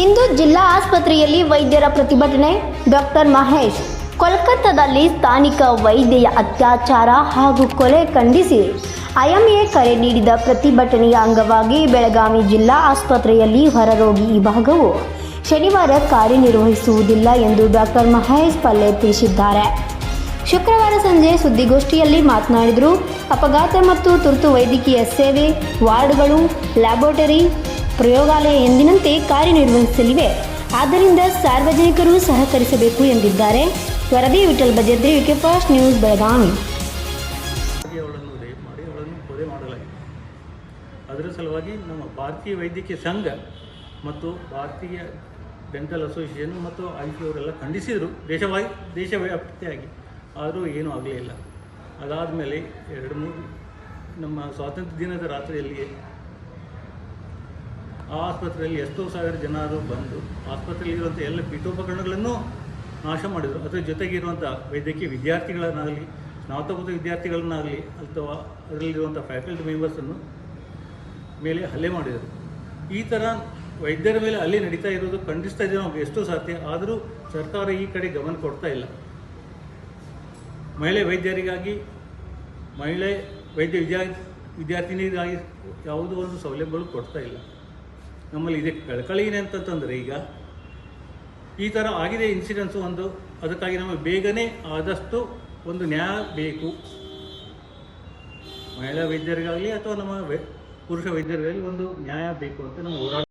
ಇಂದು ಜಿಲ್ಲಾ ಆಸ್ಪತ್ರೆಯಲ್ಲಿ ವೈದ್ಯರ ಪ್ರತಿಭಟನೆ. ಡಾಕ್ಟರ್ ಮಹೇಶ್, ಕೋಲ್ಕತ್ತಾದಲ್ಲಿ ಸ್ಥಾನಿಕ ವೈದ್ಯೆಯ ಅತ್ಯಾಚಾರ ಹಾಗೂ ಕೊಲೆ ಖಂಡಿಸಿ ಐಎಂಎ ಕರೆ ನೀಡಿದ ಪ್ರತಿಭಟನೆಯ ಅಂಗವಾಗಿ ಬೆಳಗಾವಿ ಜಿಲ್ಲಾ ಆಸ್ಪತ್ರೆಯಲ್ಲಿ ಹೊರರೋಗಿ ವಿಭಾಗವು ಶನಿವಾರ ಕಾರ್ಯನಿರ್ವಹಿಸುವುದಿಲ್ಲ ಎಂದು ಡಾಕ್ಟರ್ ಮಹೇಶ್ ಪಲ್ಲೆ ತಿಳಿಸಿದ್ದಾರೆ. ಶುಕ್ರವಾರ ಸಂಜೆ ಸುದ್ದಿಗೋಷ್ಠಿಯಲ್ಲಿ ಮಾತನಾಡಿದರು. ಅಪಘಾತ ಮತ್ತು ತುರ್ತು ವೈದ್ಯಕೀಯ ಸೇವೆ, ವಾರ್ಡ್ಗಳು, ಲ್ಯಾಬೋರೇಟರಿ ಪ್ರಯೋಗಾಲಯ ಎಂದಿನಂತೆ ಕಾರ್ಯನಿರ್ವಹಿಸಲಿವೆ. ಆದ್ದರಿಂದ ಸಾರ್ವಜನಿಕರು ಸಹಕರಿಸಬೇಕು ಎಂದಿದ್ದಾರೆ. ವರದಿ Vithal Bajedri V K fast news, Belagavi. ಅದರ ಸಲುವಾಗಿ ನಮ್ಮ ಭಾರತೀಯ ವೈದ್ಯಕೀಯ ಸಂಘ ಮತ್ತು ಭಾರತೀಯ ಡೆಂಟಲ್ ಅಸೋಸಿಯೇಷನ್ ಮತ್ತು ಸಿ ಅವರೆಲ್ಲ ಖಂಡಿಸಿದರು. ದೇಶವಾಗಿ ದೇಶವ್ಯಾಪ್ತಿಯಾಗಿ. ಆದರೂ ಏನೂ ಆಗಲೇ ಇಲ್ಲ ಅದಾದ ಮೇಲೆ ಎರಡು ಮೂರು ನಮ್ಮ ಸ್ವಾತಂತ್ರ್ಯ ದಿನದ ರಾತ್ರಿಯಲ್ಲಿ ಆ ಆಸ್ಪತ್ರೆಯಲ್ಲಿ ಎಷ್ಟೋ ಸಾವಿರ ಜನರು ಬಂದು ಆಸ್ಪತ್ರೆಯಲ್ಲಿರುವಂಥ ಎಲ್ಲ ಪೀಠೋಪಕರಣಗಳನ್ನು ನಾಶ ಮಾಡಿದರು. ಅದರ ಜೊತೆಗೆ ಇರುವಂಥ ವೈದ್ಯಕೀಯ ವಿದ್ಯಾರ್ಥಿಗಳನ್ನಾಗಲಿ, ಸ್ನಾತಕೋತ್ತರ ವಿದ್ಯಾರ್ಥಿಗಳನ್ನಾಗಲಿ ಅಥವಾ ಅದರಲ್ಲಿರುವಂಥ ಫ್ಯಾಕಲ್ಟಿ ಮೆಂಬರ್ಸನ್ನು ಮೇಲೆ ಹಲ್ಲೆ ಮಾಡಿದರು. ಈ ಥರ ವೈದ್ಯರ ಮೇಲೆ ಅಲ್ಲಿ ನಡೀತಾ ಇರೋದು ಖಂಡಿಸ್ತಾ ಇದ್ದೀವಿ ನಮಗೆ ಎಷ್ಟೋ ಸಾಧ್ಯ. ಆದರೂ ಸರ್ಕಾರ ಈ ಕಡೆ ಗಮನ ಕೊಡ್ತಾ ಇಲ್ಲ. ಮಹಿಳೆ ವೈದ್ಯರಿಗಾಗಿ, ಮಹಿಳೆ ವೈದ್ಯ ವಿದ್ಯಾ, ವಿದ್ಯಾರ್ಥಿನಿಗಾಗಿ ಯಾವುದೋ ಒಂದು ಸೌಲಭ್ಯಗಳು ಕೊಡ್ತಾ ಇಲ್ಲ. ನಮ್ಮಲ್ಲಿ ಇದೆ. ಕಳಕಳಿ ಅಂತಂತಂದರೆ ಈಗ ಈ ಥರ ಆಗಿದೆ ಇನ್ಸಿಡೆನ್ಸು ಒಂದು. ಅದಕ್ಕಾಗಿ ನಮಗೆ ಬೇಗನೆ ಆದಷ್ಟು ಒಂದು ನ್ಯಾಯ ಬೇಕು. ಮಹಿಳಾ ವೈದ್ಯರಿಗಾಗಲಿ ಅಥವಾ ನಮ್ಮ ವೈ- ಪುರುಷ ವೈದ್ಯರಿಗಾಗಲಿ ಒಂದು ನ್ಯಾಯ ಬೇಕು ಅಂತ ನಾವು ಹೋರಾಟ